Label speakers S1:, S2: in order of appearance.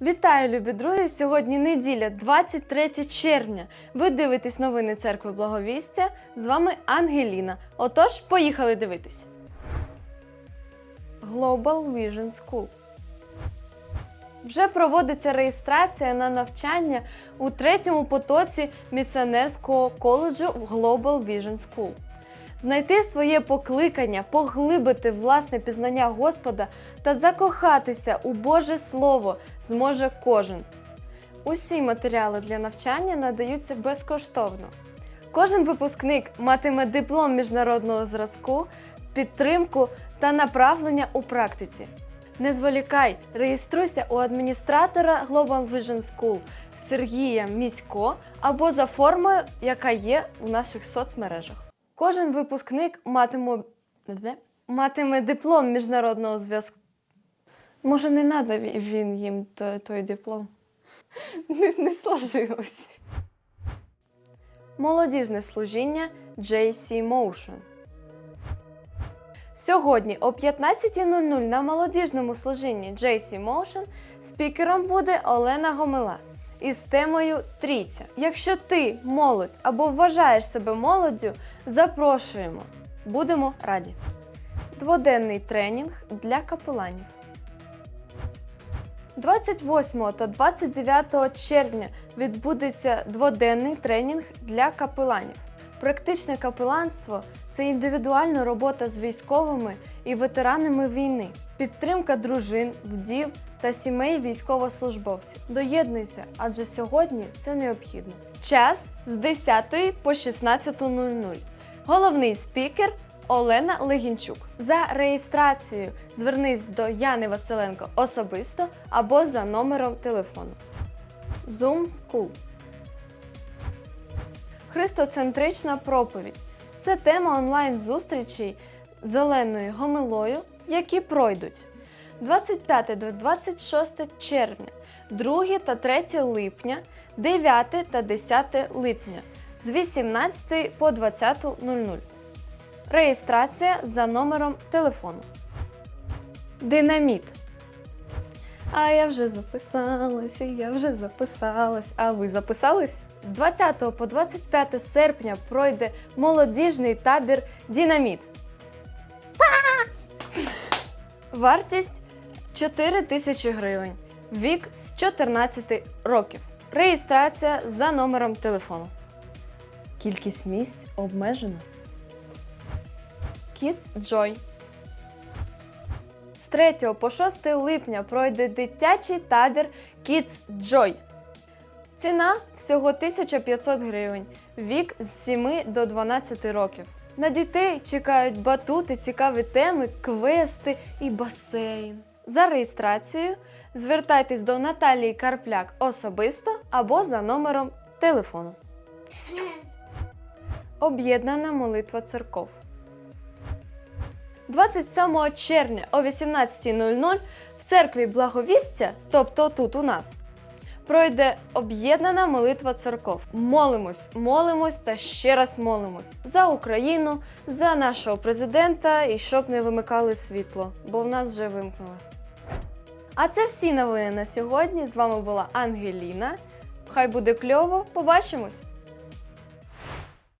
S1: Вітаю, любі друзі! Сьогодні неділя, 23 червня. Ви дивитесь новини церкви Благовістя. З вами Ангеліна. Отож, поїхали дивитись. Global Vision School. Вже проводиться реєстрація на навчання у третьому потоці місіонерського коледжу в Global Vision School. Знайти своє покликання, поглибити власне пізнання Господа та закохатися у Боже Слово зможе кожен. Усі матеріали для навчання надаються безкоштовно. Кожен випускник матиме диплом міжнародного зразку, підтримку та направлення у практиці. Не зволікай, реєструйся у адміністратора Global Vision School Сергія Місько або за формою, яка є у наших соцмережах. Кожен випускник матиме, матиме диплом міжнародного зв'язку. Може, не треба він їм той, диплом? Не, не сложилось. Молодіжне служіння JC Motion. Сьогодні о 15.00 на молодіжному служінні JC Motion спікером буде Олена Гомила із темою Трійця. Якщо ти молодь або вважаєш себе молоддю, запрошуємо. Будемо раді. Дводенний тренінг для капеланів. 28 та 29 червня відбудеться дводенний тренінг для капеланів. Практичне капеланство це індивідуальна робота з військовими і ветеранами війни, підтримка дружин, вдів та сімей військовослужбовців. Доєднуйся, адже сьогодні це необхідно. Час з 10 по 16.00. Головний спікер Олена Легінчук. За реєстрацією звернись до Яни Василенко особисто або за номером телефону. Zoom School. Христоцентрична проповідь це тема онлайн-зустрічей з Оленою Гомилою, які пройдуть 25 до 26 червня, 2 та 3 липня, 9 та 10 липня з 18 по 20.00. Реєстрація за номером телефону. Динаміт. А я вже записалася, я вже записалась. А ви записались? З 20 по 25 серпня пройде молодіжний табір Дінаміт. Вартість 4 тисячі гривень. Вік з 14 років. Реєстрація за номером телефону. Кількість місць обмежена. Kids Joy. З 3 по 6 липня пройде дитячий табір Kids Joy. Ціна всього 1500 гривень, вік з 7 до 12 років. На дітей чекають батути, цікаві теми, квести і басейн. За реєстрацією звертайтесь до Наталії Карпляк особисто або за номером телефону. Об'єднана молитва церков. 27 червня о 18.00 в церкві Благовістя, тобто тут у нас, пройде об'єднана молитва церков. Молимось, молимось та ще раз молимось за Україну, за нашого президента і щоб не вимикали світло, бо в нас вже вимкнули. А це всі новини на сьогодні. З вами була Ангеліна. Хай буде кльово. Побачимось!